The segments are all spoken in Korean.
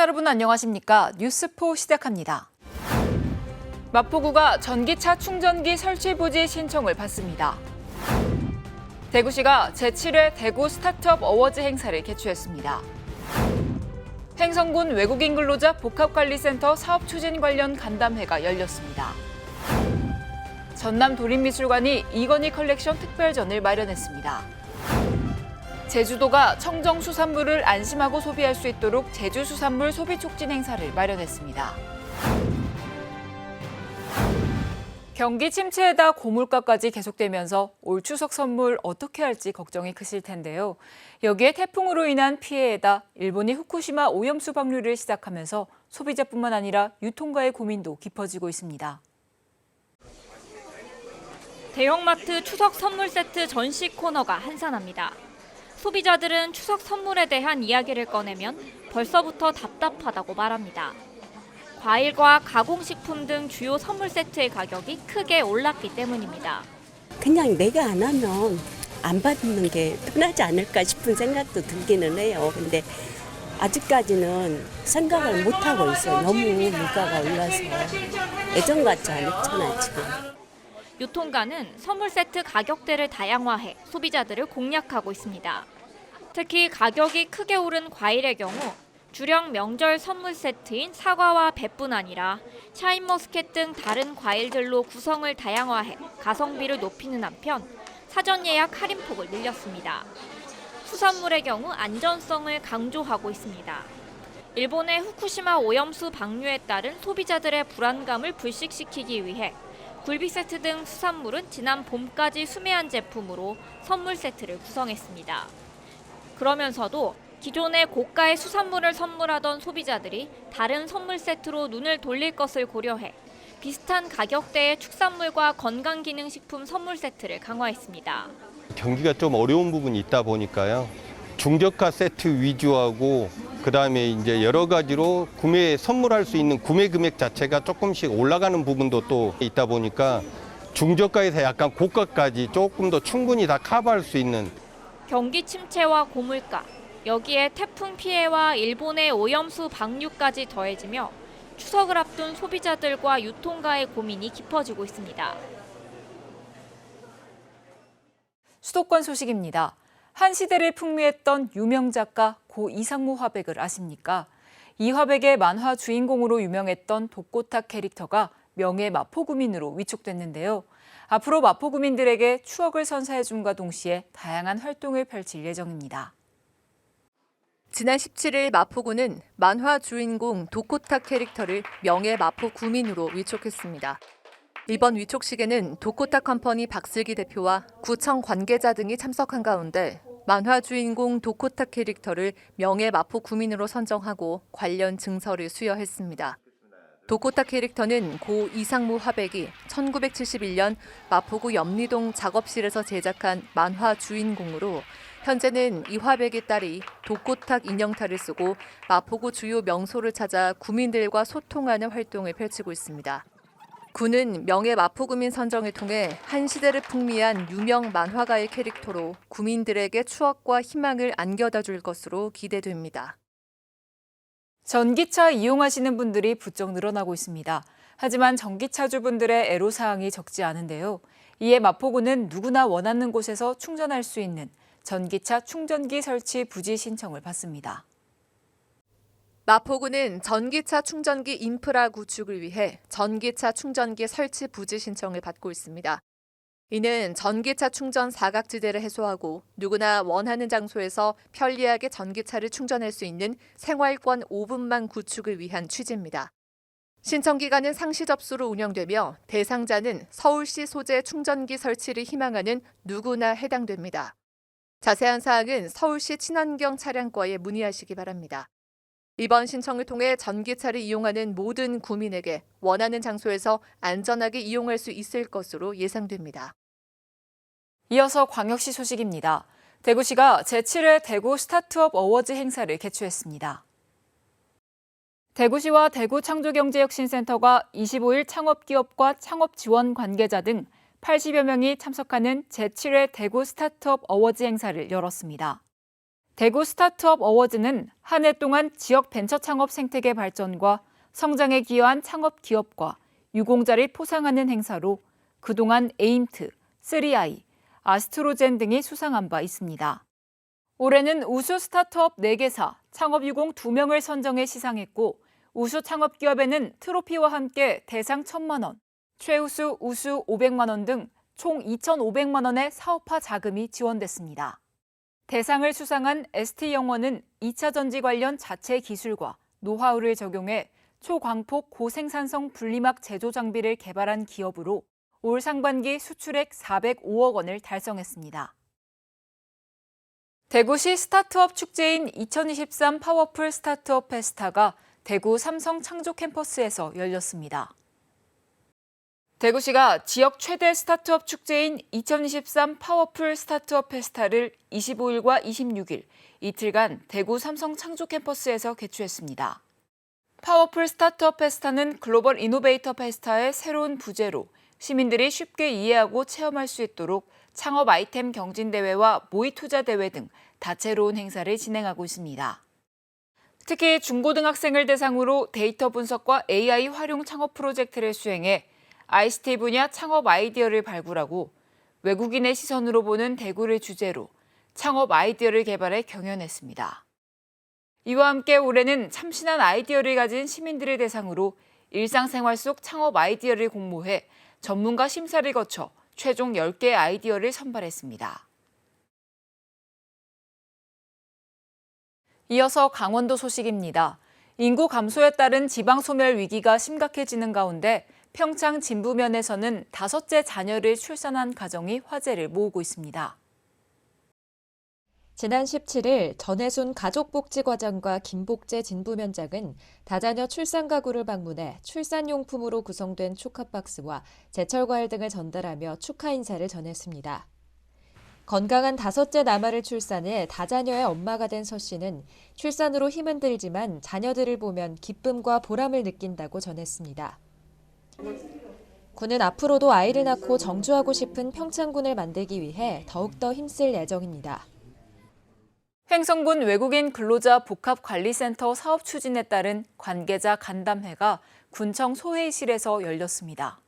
시청자 여러분 안녕하십니까? 뉴스포 시작합니다. 마포구가 전기차 충전기 설치 부지 신청을 받습니다. 대구시가 제7회 대구 스타트업 어워즈 행사를 개최했습니다. 행성군 외국인 근로자 복합관리센터 사업 추진 관련 간담회가 열렸습니다. 전남 도립미술관이 이건희 컬렉션 특별전을 마련했습니다. 제주도가 청정 수산물을 안심하고 소비할 수 있도록 제주 수산물 소비 촉진 행사를 마련했습니다. 경기 침체에다 고물가까지 계속되면서 올 추석 선물 어떻게 할지 걱정이 크실 텐데요. 여기에 태풍으로 인한 피해에다 일본이 후쿠시마 오염수 방류를 시작하면서 소비자뿐만 아니라 유통가의 고민도 깊어지고 있습니다. 대형마트 추석 선물 세트 전시 코너가 한산합니다. 소비자들은 추석 선물에 대한 이야기를 꺼내면 벌써부터 답답하다고 말합니다. 과일과 가공식품 등 주요 선물 세트의 가격이 크게 올랐기 때문입니다. 그냥 내가 안 하면 안 받는 게 편하지 않을까 싶은 생각도 들기는 해요. 근데 아직까지는 생각을 못 하고 있어요. 너무 물가가 올라서 예전 같지 않잖아요 지금. 유통가는 선물 세트 가격대를 다양화해 소비자들을 공략하고 있습니다. 특히 가격이 크게 오른 과일의 경우 주력 명절 선물 세트인 사과와 배뿐 아니라 샤인머스켓 등 다른 과일들로 구성을 다양화해 가성비를 높이는 한편 사전 예약 할인폭을 늘렸습니다. 수산물의 경우 안전성을 강조하고 있습니다. 일본의 후쿠시마 오염수 방류에 따른 소비자들의 불안감을 불식시키기 위해 굴비 세트 등 수산물은 지난 봄까지 수매한 제품으로 선물 세트를 구성했습니다. 그러면서도 기존의 고가의 수산물을 선물하던 소비자들이 다른 선물 세트로 눈을 돌릴 것을 고려해 비슷한 가격대의 축산물과 건강기능식품 선물 세트를 강화했습니다. 경기가 좀 어려운 부분이 있다 보니까요. 중저가 세트 위주하고 그 다음에 이제 여러 가지로 구매 선물할 수 있는 구매 금액 자체가 조금씩 올라가는 부분도 또 있다 보니까 중저가에서 약간 고가까지 조금 더 충분히 다 커버할 수 있는 경기 침체와 고물가, 여기에 태풍 피해와 일본의 오염수 방류까지 더해지며 추석을 앞둔 소비자들과 유통가의 고민이 깊어지고 있습니다. 수도권 소식입니다. 한 시대를 풍미했던 유명 작가 고 이상무 화백을 아십니까? 이 화백의 만화 주인공으로 유명했던 독고탁 캐릭터가 명예 마포구민으로 위촉됐는데요. 앞으로 마포구민들에게 추억을 선사해줌과 동시에 다양한 활동을 펼칠 예정입니다. 지난 17일 마포구는 만화 주인공 도코타 캐릭터를 명예 마포 구민으로 위촉했습니다. 이번 위촉식에는 도코타 컴퍼니 박슬기 대표와 구청 관계자 등이 참석한 가운데 만화 주인공 도코타 캐릭터를 명예 마포 구민으로 선정하고 관련 증서를 수여했습니다. 도코타 캐릭터는 고 이상무 화백이 1971년 마포구 염리동 작업실에서 제작한 만화 주인공으로 현재는 이 화백의 딸이 독고탁 인형탈을 쓰고 마포구 주요 명소를 찾아 구민들과 소통하는 활동을 펼치고 있습니다. 군은 명예 마포구민 선정을 통해 한 시대를 풍미한 유명 만화가의 캐릭터로 구민들에게 추억과 희망을 안겨다 줄 것으로 기대됩니다. 전기차 이용하시는 분들이 부쩍 늘어나고 있습니다. 하지만 전기차주분들의 애로사항이 적지 않은데요. 이에 마포구는 누구나 원하는 곳에서 충전할 수 있는 전기차 충전기 설치 부지 신청을 받습니다. 마포구는 전기차 충전기 인프라 구축을 위해 전기차 충전기 설치 부지 신청을 받고 있습니다. 이는 전기차 충전 사각지대를 해소하고 누구나 원하는 장소에서 편리하게 전기차를 충전할 수 있는 생활권 5분만 구축을 위한 취지입니다. 신청 기간은 상시 접수로 운영되며 대상자는 서울시 소재 충전기 설치를 희망하는 누구나 해당됩니다. 자세한 사항은 서울시 친환경 차량과에 문의하시기 바랍니다. 이번 신청을 통해 전기차를 이용하는 모든 구민에게 원하는 장소에서 안전하게 이용할 수 있을 것으로 예상됩니다. 이어서 광역시 소식입니다. 대구시가 제7회 대구 스타트업 어워즈 행사를 개최했습니다. 대구시와 대구창조경제혁신센터가 25일 창업기업과 창업지원 관계자 등 80여 명이 참석하는 제7회 대구 스타트업 어워즈 행사를 열었습니다. 대구 스타트업 어워즈는 한 해 동안 지역 벤처 창업 생태계 발전과 성장에 기여한 창업 기업과 유공자를 포상하는 행사로 그동안 에임트, 3i, 아스트로젠 등이 수상한 바 있습니다. 올해는 우수 스타트업 4개사, 창업 유공 2명을 선정해 시상했고 우수 창업 기업에는 트로피와 함께 대상 1천만 원, 최우수 우수 500만 원 등 총 2,500만 원의 사업화 자금이 지원됐습니다. 대상을 수상한 ST영원은 2차 전지 관련 자체 기술과 노하우를 적용해 초광폭 고생산성 분리막 제조 장비를 개발한 기업으로 올 상반기 수출액 405억 원을 달성했습니다. 대구시 스타트업 축제인 2023 파워풀 스타트업 페스타가 대구 삼성 창조 캠퍼스에서 열렸습니다. 대구시가 지역 최대 스타트업 축제인 2023 파워풀 스타트업 페스타를 25일과 26일 이틀간 대구 삼성 창조 캠퍼스에서 개최했습니다. 파워풀 스타트업 페스타는 글로벌 이노베이터 페스타의 새로운 부제로 시민들이 쉽게 이해하고 체험할 수 있도록 창업 아이템 경진 대회와 모의 투자 대회 등 다채로운 행사를 진행하고 있습니다. 특히 중고등학생을 대상으로 데이터 분석과 AI 활용 창업 프로젝트를 수행해 ICT 분야 창업 아이디어를 발굴하고 외국인의 시선으로 보는 대구를 주제로 창업 아이디어를 개발해 경연했습니다. 이와 함께 올해는 참신한 아이디어를 가진 시민들을 대상으로 일상생활 속 창업 아이디어를 공모해 전문가 심사를 거쳐 최종 10개의 아이디어를 선발했습니다. 이어서 강원도 소식입니다. 인구 감소에 따른 지방 소멸 위기가 심각해지는 가운데 평창 진부면에서는 다섯째 자녀를 출산한 가정이 화제를 모으고 있습니다. 지난 17일 전해순 가족복지과장과 김복재 진부면장은 다자녀 출산 가구를 방문해 출산용품으로 구성된 축하박스와 제철 과일 등을 전달하며 축하 인사를 전했습니다. 건강한 다섯째 남아를 출산해 다자녀의 엄마가 된 서 씨는 출산으로 힘은 들지만 자녀들을 보면 기쁨과 보람을 느낀다고 전했습니다. 군은 앞으로도 아이를 낳고 정주하고 싶은 평창군을 만들기 위해 더욱더 힘쓸 예정입니다. 횡성군 외국인 근로자 복합관리센터 사업 추진에 따른 관계자 간담회가 군청 소회의실에서 열렸습니다.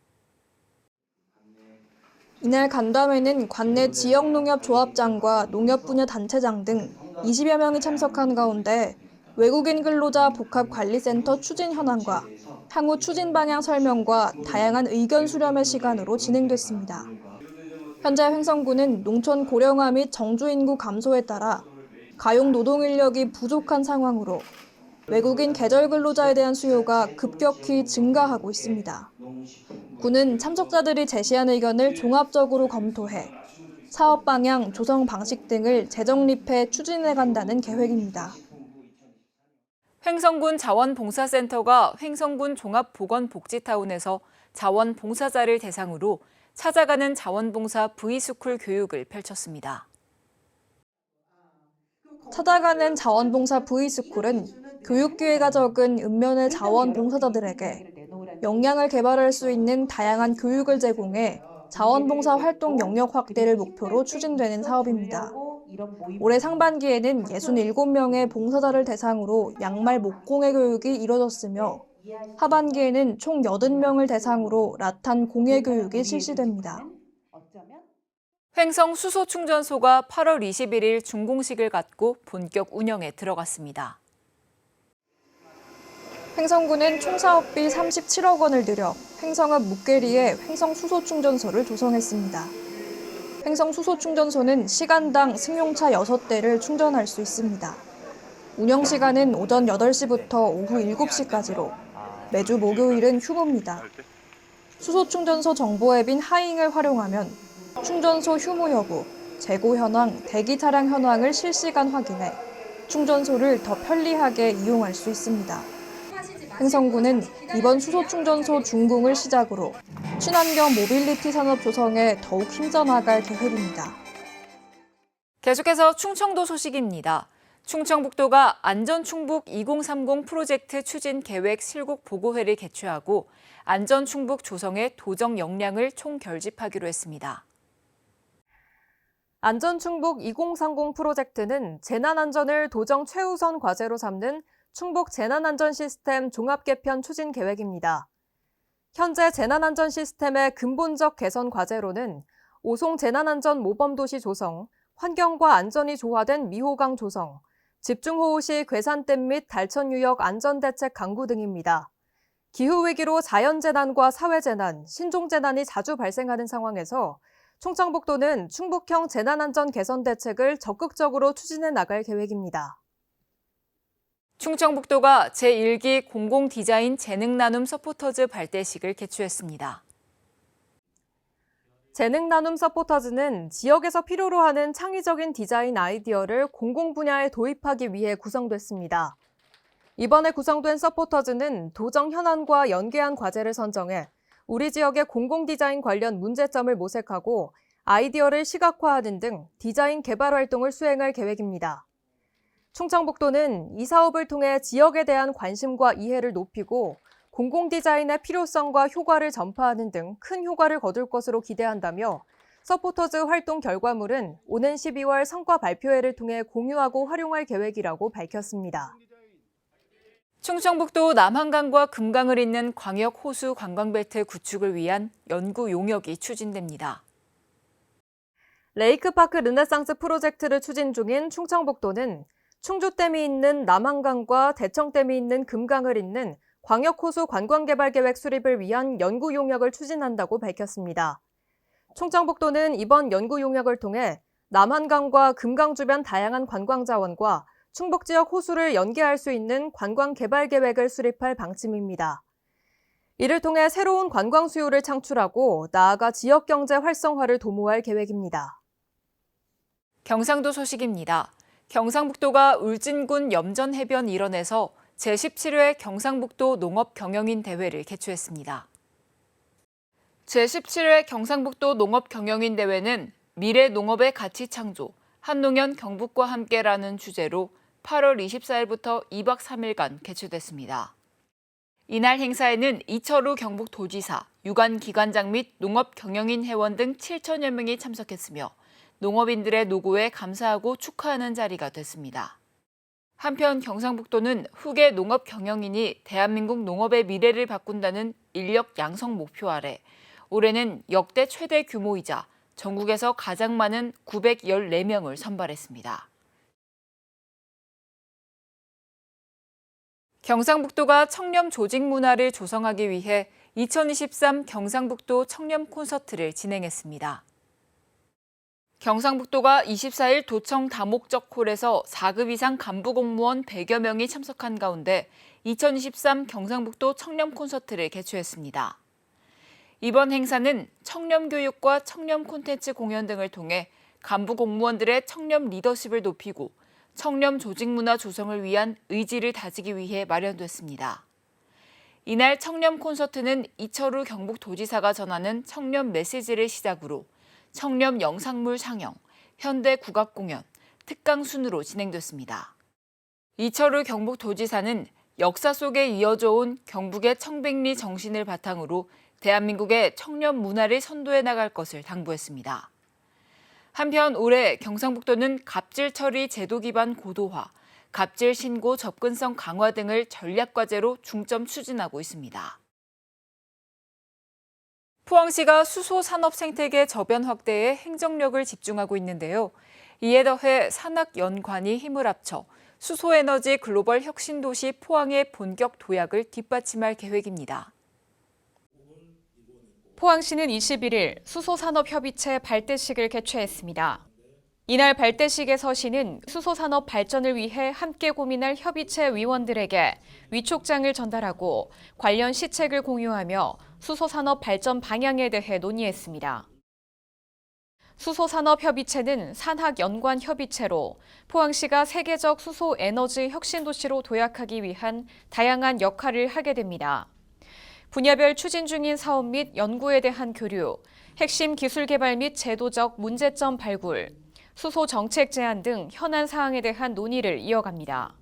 이날 간담회는 관내 지역농협조합장과 농협 분야 단체장 등 20여 명이 참석한 가운데 외국인 근로자 복합관리센터 추진 현황과 향후 추진 방향 설명과 다양한 의견 수렴의 시간으로 진행됐습니다. 현재 횡성군은 농촌 고령화 및 정주 인구 감소에 따라 가용 노동 인력이 부족한 상황으로 외국인 계절 근로자에 대한 수요가 급격히 증가하고 있습니다. 군은 참석자들이 제시한 의견을 종합적으로 검토해 사업 방향, 조성 방식 등을 재정립해 추진해 간다는 계획입니다. 횡성군 자원봉사센터가 횡성군 종합보건복지타운에서 자원봉사자를 대상으로 찾아가는 자원봉사 V스쿨 교육을 펼쳤습니다. 찾아가는 자원봉사 V스쿨은 교육 기회가 적은 읍면의 자원봉사자들에게 역량을 개발할 수 있는 다양한 교육을 제공해 자원봉사 활동 영역 확대를 목표로 추진되는 사업입니다. 올해 상반기에는 67명의 봉사자를 대상으로 양말 목공예 교육이 이뤄졌으며 하반기에는 총 80명을 대상으로 라탄 공예 교육이 실시됩니다. 횡성 수소 충전소가 8월 21일 준공식을 갖고 본격 운영에 들어갔습니다. 횡성군은 총 사업비 37억 원을 들여 횡성읍 묵계리에 횡성 수소 충전소를 조성했습니다. 횡성 수소 충전소는 시간당 승용차 6대를 충전할 수 있습니다. 운영 시간은 오전 8시부터 오후 7시까지로 매주 목요일은 휴무입니다. 수소 충전소 정보 앱인 하잉을 활용하면 충전소 휴무 여부, 재고 현황, 대기 차량 현황을 실시간 확인해 충전소를 더 편리하게 이용할 수 있습니다. 횡성군은 이번 수소충전소 준공을 시작으로 친환경 모빌리티 산업 조성에 더욱 힘써 나갈 계획입니다. 계속해서 충청도 소식입니다. 충청북도가 안전충북 2030 프로젝트 추진 계획 실곡 보고회를 개최하고 안전충북 조성의 도정 역량을 총결집하기로 했습니다. 안전충북 2030 프로젝트는 재난안전을 도정 최우선 과제로 삼는 충북 재난안전 시스템 종합 개편 추진 계획입니다. 현재 재난안전 시스템의 근본적 개선 과제로는 오송 재난안전 모범도시 조성, 환경과 안전이 조화된 미호강 조성, 집중호우 시 괴산댐 및 달천유역 안전대책 강구 등입니다. 기후위기로 자연재난과 사회재난, 신종재난이 자주 발생하는 상황에서 충청북도는 충북형 재난안전 개선 대책을 적극적으로 추진해 나갈 계획입니다. 충청북도가 제1기 공공디자인 재능 나눔 서포터즈 발대식을 개최했습니다. 재능 나눔 서포터즈는 지역에서 필요로 하는 창의적인 디자인 아이디어를 공공 분야에 도입하기 위해 구성됐습니다. 이번에 구성된 서포터즈는 도정 현안과 연계한 과제를 선정해 우리 지역의 공공 디자인 관련 문제점을 모색하고 아이디어를 시각화하는 등 디자인 개발 활동을 수행할 계획입니다. 충청북도는 이 사업을 통해 지역에 대한 관심과 이해를 높이고 공공 디자인의 필요성과 효과를 전파하는 등 큰 효과를 거둘 것으로 기대한다며 서포터즈 활동 결과물은 오는 12월 성과 발표회를 통해 공유하고 활용할 계획이라고 밝혔습니다. 충청북도 남한강과 금강을 잇는 광역 호수 관광벨트 구축을 위한 연구 용역이 추진됩니다. 레이크파크 르네상스 프로젝트를 추진 중인 충청북도는 충주댐이 있는 남한강과 대청댐이 있는 금강을 잇는 광역호수 관광개발계획 수립을 위한 연구 용역을 추진한다고 밝혔습니다. 충청북도는 이번 연구 용역을 통해 남한강과 금강 주변 다양한 관광 자원과 충북 지역 호수를 연계할 수 있는 관광 개발 계획을 수립할 방침입니다. 이를 통해 새로운 관광 수요를 창출하고 나아가 지역 경제 활성화를 도모할 계획입니다. 경상도 소식입니다. 경상북도가 울진군 염전 해변 일원에서 제17회 경상북도 농업 경영인 대회를 개최했습니다. 제17회 경상북도 농업 경영인 대회는 미래 농업의 가치 창조, 한농연 경북과 함께라는 주제로 8월 24일부터 2박 3일간 개최됐습니다. 이날 행사에는 이철우 경북도지사, 유관 기관장 및 농업 경영인 회원 등 7천여 명이 참석했으며 농업인들의 노고에 감사하고 축하하는 자리가 됐습니다. 한편 경상북도는 후계 농업 경영인이 대한민국 농업의 미래를 바꾼다는 인력 양성 목표 아래 올해는 역대 최대 규모이자 전국에서 가장 많은 914명을 선발했습니다. 경상북도가 청렴 조직 문화를 조성하기 위해 2023 경상북도 청렴 콘서트를 진행했습니다. 경상북도가 24일 도청 다목적 홀에서 4급 이상 간부 공무원 100여 명이 참석한 가운데 2023 경상북도 청렴 콘서트를 개최했습니다. 이번 행사는 청렴 교육과 청렴 콘텐츠 공연 등을 통해 간부 공무원들의 청렴 리더십을 높이고 청렴 조직 문화 조성을 위한 의지를 다지기 위해 마련됐습니다. 이날 청렴 콘서트는 이철우 경북도지사가 전하는 청렴 메시지를 시작으로 청렴 영상물 상영, 현대 국악 공연, 특강 순으로 진행됐습니다. 이철우 경북도지사는 역사 속에 이어져 온 경북의 청백리 정신을 바탕으로 대한민국의 청렴 문화를 선도해 나갈 것을 당부했습니다. 한편 올해 경상북도는 갑질 처리 제도 기반 고도화, 갑질 신고 접근성 강화 등을 전략 과제로 중점 추진하고 있습니다. 포항시가 수소 산업 생태계 저변 확대에 행정력을 집중하고 있는데요. 이에 더해 산학연관이 힘을 합쳐 수소에너지 글로벌 혁신 도시 포항의 본격 도약을 뒷받침할 계획입니다. 포항시는 21일 수소산업협의체 발대식을 개최했습니다. 이날 발대식에서 시는 수소산업 발전을 위해 함께 고민할 협의체 위원들에게 위촉장을 전달하고 관련 시책을 공유하며 수소산업 발전 방향에 대해 논의했습니다. 수소산업협의체는 산학연관협의체로 포항시가 세계적 수소에너지 혁신도시로 도약하기 위한 다양한 역할을 하게 됩니다. 분야별 추진 중인 사업 및 연구에 대한 교류, 핵심 기술 개발 및 제도적 문제점 발굴, 수소 정책 제안 등 현안 사항에 대한 논의를 이어갑니다.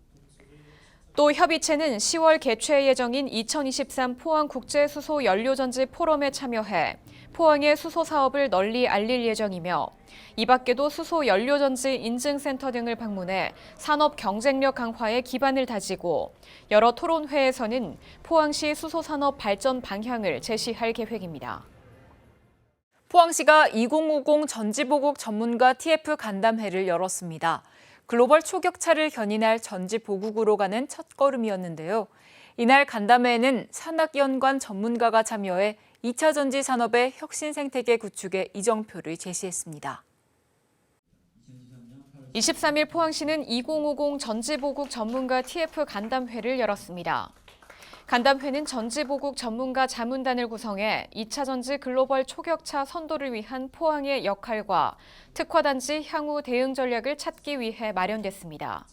또 협의체는 10월 개최 예정인 2023 포항 국제 수소 연료전지 포럼에 참여해 포항의 수소 사업을 널리 알릴 예정이며 이 밖에도 수소 연료전지 인증센터 등을 방문해 산업 경쟁력 강화에 기반을 다지고 여러 토론회에서는 포항시 수소 산업 발전 방향을 제시할 계획입니다. 포항시가 2050 전지보국 전문가 TF 간담회를 열었습니다. 글로벌 초격차를 견인할 전지보국으로 가는 첫걸음이었는데요. 이날 간담회에는 산학연관 전문가가 참여해 2차 전지 산업의 혁신 생태계 구축에 이정표를 제시했습니다. 23일 포항시는 2050 전지보국 전문가 TF 간담회를 열었습니다. 간담회는 전지보국 전문가 자문단을 구성해 2차 전지 글로벌 초격차 선도를 위한 포항의 역할과 특화단지 향후 대응 전략을 찾기 위해 마련됐습니다.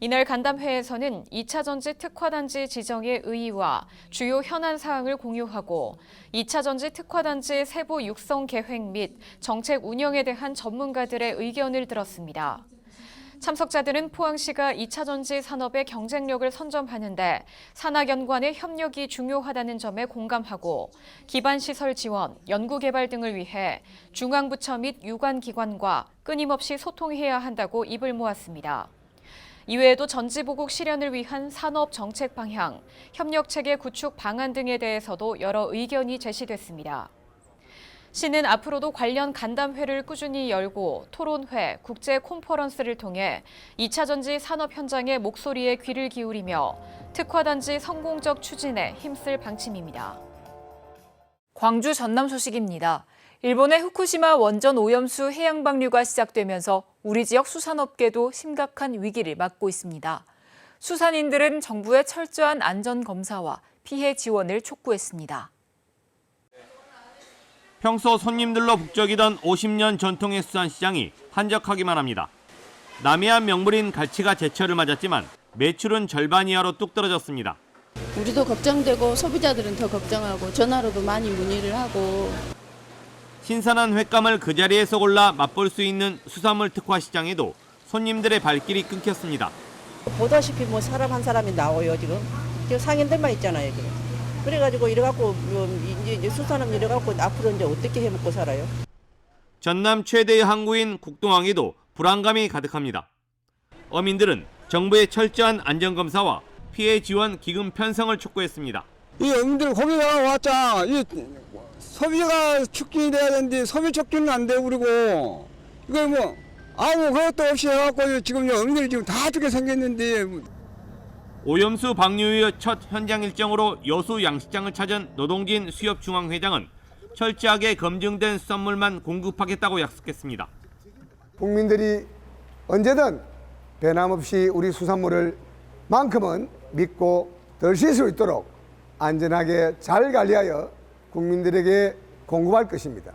이날 간담회에서는 2차 전지 특화단지 지정의 의의와 주요 현안 사항을 공유하고 2차 전지 특화단지 세부 육성 계획 및 정책 운영에 대한 전문가들의 의견을 들었습니다. 참석자들은 포항시가 2차 전지 산업의 경쟁력을 선점하는데 산학연관의 협력이 중요하다는 점에 공감하고 기반시설 지원, 연구개발 등을 위해 중앙부처 및 유관기관과 끊임없이 소통해야 한다고 입을 모았습니다. 이외에도 전지보국 실현을 위한 산업 정책 방향, 협력체계 구축 방안 등에 대해서도 여러 의견이 제시됐습니다. 시는 앞으로도 관련 간담회를 꾸준히 열고 토론회, 국제 콘퍼런스를 통해 2차 전지 산업 현장의 목소리에 귀를 기울이며 특화단지 성공적 추진에 힘쓸 방침입니다. 광주 전남 소식입니다. 일본의 후쿠시마 원전 오염수 해양 방류가 시작되면서 우리 지역 수산업계도 심각한 위기를 맞고 있습니다. 수산인들은 정부의 철저한 안전 검사와 피해 지원을 촉구했습니다. 평소 손님들로 북적이던 50년 전통의 수산시장이 한적하기만 합니다. 남해안 명물인 갈치가 제철을 맞았지만 매출은 절반 이하로 뚝 떨어졌습니다. 우리도 걱정되고 소비자들은 더 걱정하고 전화로도 많이 문의를 하고 신선한 횟감을 그 자리에서 골라 맛볼 수 있는 수산물 특화 시장에도 손님들의 발길이 끊겼습니다. 보다시피 뭐 사람 한 사람이 나와요 지금 지금 상인들만 있잖아요 지금 그래가지고 이래갖고 뭐 이제 수산업 이래갖고 앞으로 이제 어떻게 해 먹고 살아요? 전남 최대의 항구인 국동항에도 불안감이 가득합니다. 어민들은 정부의 철저한 안전검사와 피해 지원 기금 편성을 촉구했습니다. 이 어민들 고기가 왔자 이 소비자가 축진이 돼야 되는데 소비 촉진은 안 되고 그리고 이거 뭐 아무 그것도 없이 해갖고 지금 이 어민들이 지금 다 죽게 생겼는데 오염수 방류 이후 첫 현장 일정으로 여수 양식장을 찾은 노동진 수협중앙회장은 철저하게 검증된 수산물만 공급하겠다고 약속했습니다. 국민들이 언제든 변함없이 우리 수산물을 만큼은 믿고 덜쉴 수 있도록 안전하게 잘 관리하여 국민들에게 공급할 것입니다.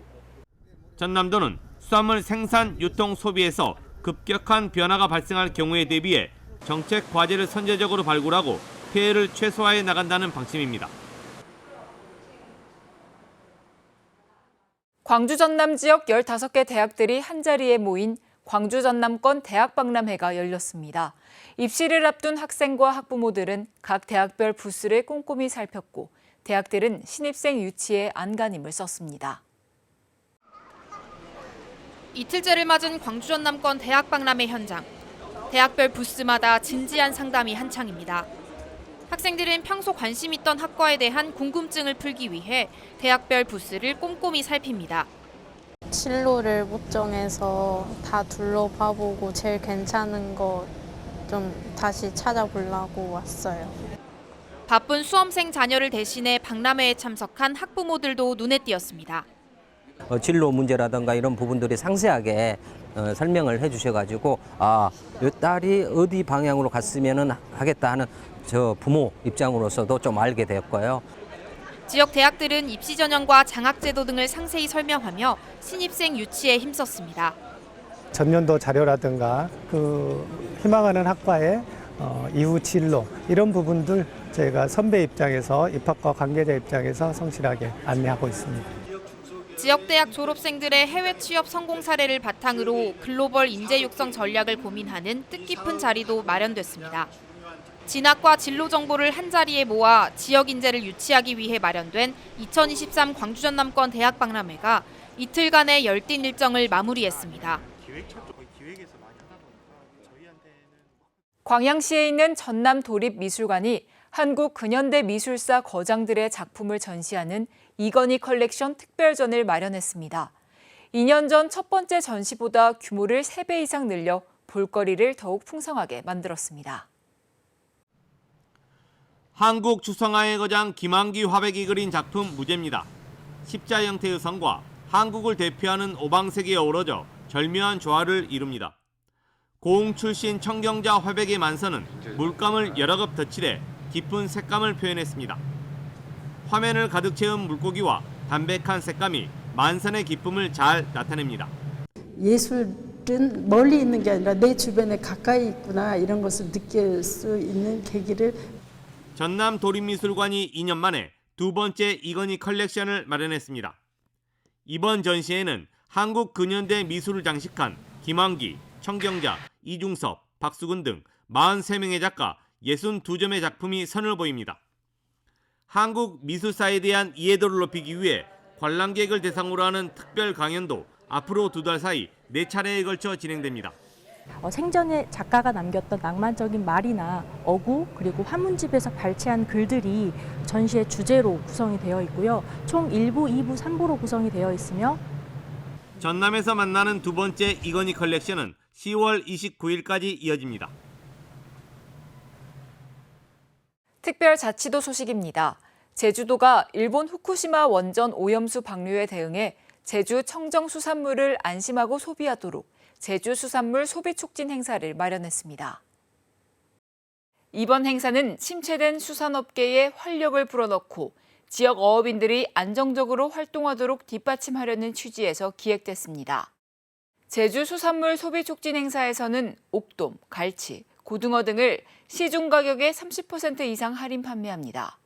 전남도는 수산물 생산, 유통, 소비에서 급격한 변화가 발생할 경우에 대비해 정책 과제를 선제적으로 발굴하고 피해를 최소화해 나간다는 방침입니다. 광주 전남 지역 15개 대학들이 한자리에 모인 광주 전남권 대학 박람회가 열렸습니다. 입시를 앞둔 학생과 학부모들은 각 대학별 부스를 꼼꼼히 살폈고 대학들은 신입생 유치에 안간힘을 썼습니다. 이틀째를 맞은 광주 전남권 대학 박람회 현장. 대학별 부스마다 진지한 상담이 한창입니다. 학생들은 평소 관심 있던 학과에 대한 궁금증을 풀기 위해 대학별 부스를 꼼꼼히 살핍니다. 진로를 못 정해서 다 둘러봐보고 제일 괜찮은 거 좀 다시 찾아보려고 왔어요. 바쁜 수험생 자녀를 대신해 박람회에 참석한 학부모들도 눈에 띄었습니다. 어, 진로 문제라든가 이런 부분들이 상세하게 어, 설명을 해주셔가지고 아, 요 딸이 어디 방향으로 갔으면은 하겠다 하는 저 부모 입장으로서도 좀 알게 되었고요. 지역 대학들은 입시 전형과 장학 제도 등을 상세히 설명하며 신입생 유치에 힘썼습니다. 전년도 자료라든가 그 희망하는 학과의 어, 이후 진로 이런 부분들 저희가 선배 입장에서 입학과 관계자 입장에서 성실하게 안내하고 있습니다. 지역 대학 졸업생들의 해외 취업 성공 사례를 바탕으로 글로벌 인재 육성 전략을 고민하는 뜻깊은 자리도 마련됐습니다. 진학과 진로 정보를 한 자리에 모아 지역 인재를 유치하기 위해 마련된 2023 광주 전남권 대학 박람회가 이틀간의 열띤 일정을 마무리했습니다. 광양시에 있는 전남 도립 미술관이 한국 근현대 미술사 거장들의 작품을 전시하는 이건희 컬렉션 특별전을 마련했습니다. 2년 전 첫 번째 전시보다 규모를 3배 이상 늘려 볼거리를 더욱 풍성하게 만들었습니다. 한국 추성화의 거장 김한기 화백이 그린 작품 무제입니다. 십자 형태의 성과 한국을 대표하는 오방색이 어우러져 절묘한 조화를 이룹니다. 고흥 출신 청경자 화백의 만선은 물감을 여러 겹 덧칠해 깊은 색감을 표현했습니다. 화면을 가득 채운 물고기와 담백한 색감이 만선의 기쁨을 잘 나타냅니다. 예술은 멀리 있는 게 아니라 내 주변에 가까이 있구나 이런 것을 느낄 수 있는 계기를 전남 도립미술관이 2년 만에 두 번째 이건희 컬렉션을 마련했습니다. 이번 전시회는 한국 근현대 미술을 장식한 김환기, 청경자, 이중섭, 박수근 등 43명의 작가 62점의 작품이 선을 보입니다. 한국 미술사에 대한 이해도를 높이기 위해 관람객을 대상으로 하는 특별 강연도 앞으로 두 달 사이 네 차례에 걸쳐 진행됩니다. 어, 생전에 작가가 남겼던 낭만적인 말이나 어구 그리고 화문집에서 발췌한 글들이 전시의 주제로 구성이 되어 있고요. 총 1부, 2부, 3부로 구성이 되어 있으며 전남에서 만나는 두 번째 이건희 컬렉션은 10월 29일까지 이어집니다. 특별자치도 소식입니다. 제주도가 일본 후쿠시마 원전 오염수 방류에 대응해 제주 청정 수산물을 안심하고 소비하도록 제주 수산물 소비 촉진 행사를 마련했습니다. 이번 행사는 침체된 수산업계에 활력을 불어넣고 지역 어업인들이 안정적으로 활동하도록 뒷받침하려는 취지에서 기획됐습니다. 제주 수산물 소비 촉진 행사에서는 옥돔, 갈치, 고등어 등을 시중 가격의 30% 이상 할인 판매합니다.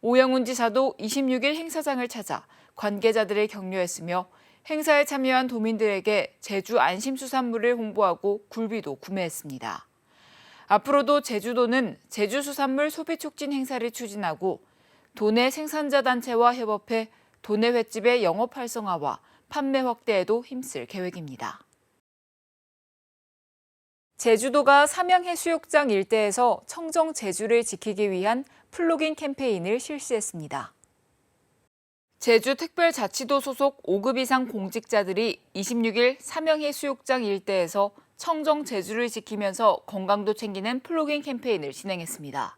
오영훈 지사도 26일 행사장을 찾아 관계자들을 격려했으며 행사에 참여한 도민들에게 제주 안심수산물을 홍보하고 굴비도 구매했습니다. 앞으로도 제주도는 제주수산물 소비 촉진 행사를 추진하고 도내 생산자 단체와 협업해 도내 횟집의 영업 활성화와 판매 확대에도 힘쓸 계획입니다. 제주도가 삼양해수욕장 일대에서 청정 제주를 지키기 위한 플로깅 캠페인을 실시했습니다. 제주특별자치도 소속 5급 이상 공직자들이 26일 삼양해수욕장 일대에서 청정 제주를 지키면서 건강도 챙기는 플로깅 캠페인을 진행했습니다.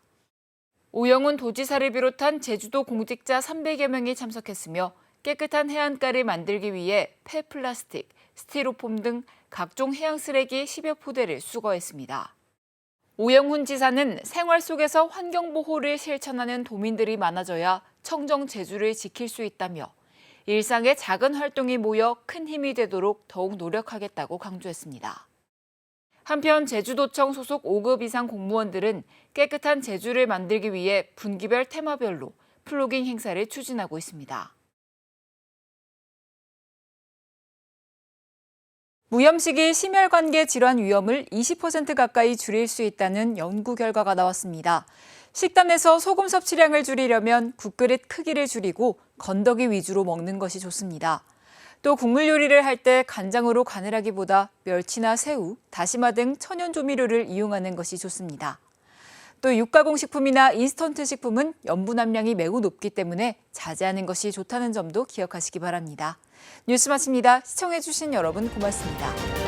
오영훈 도지사를 비롯한 제주도 공직자 300여 명이 참석했으며 깨끗한 해안가를 만들기 위해 폐플라스틱, 스티로폼 등 각종 해양 쓰레기 10여 포대를 수거했습니다. 오영훈 지사는 생활 속에서 환경보호를 실천하는 도민들이 많아져야 청정 제주를 지킬 수 있다며 일상의 작은 활동이 모여 큰 힘이 되도록 더욱 노력하겠다고 강조했습니다. 한편 제주도청 소속 5급 이상 공무원들은 깨끗한 제주를 만들기 위해 분기별 테마별로 플로깅 행사를 추진하고 있습니다. 무염식이 심혈관계 질환 위험을 20% 가까이 줄일 수 있다는 연구 결과가 나왔습니다. 식단에서 소금 섭취량을 줄이려면 국그릇 크기를 줄이고 건더기 위주로 먹는 것이 좋습니다. 또 국물 요리를 할 때 간장으로 간을 하기보다 멸치나 새우, 다시마 등 천연 조미료를 이용하는 것이 좋습니다. 또 육가공 식품이나 인스턴트 식품은 염분 함량이 매우 높기 때문에 자제하는 것이 좋다는 점도 기억하시기 바랍니다. 뉴스 마칩니다. 시청해주신 여러분 고맙습니다.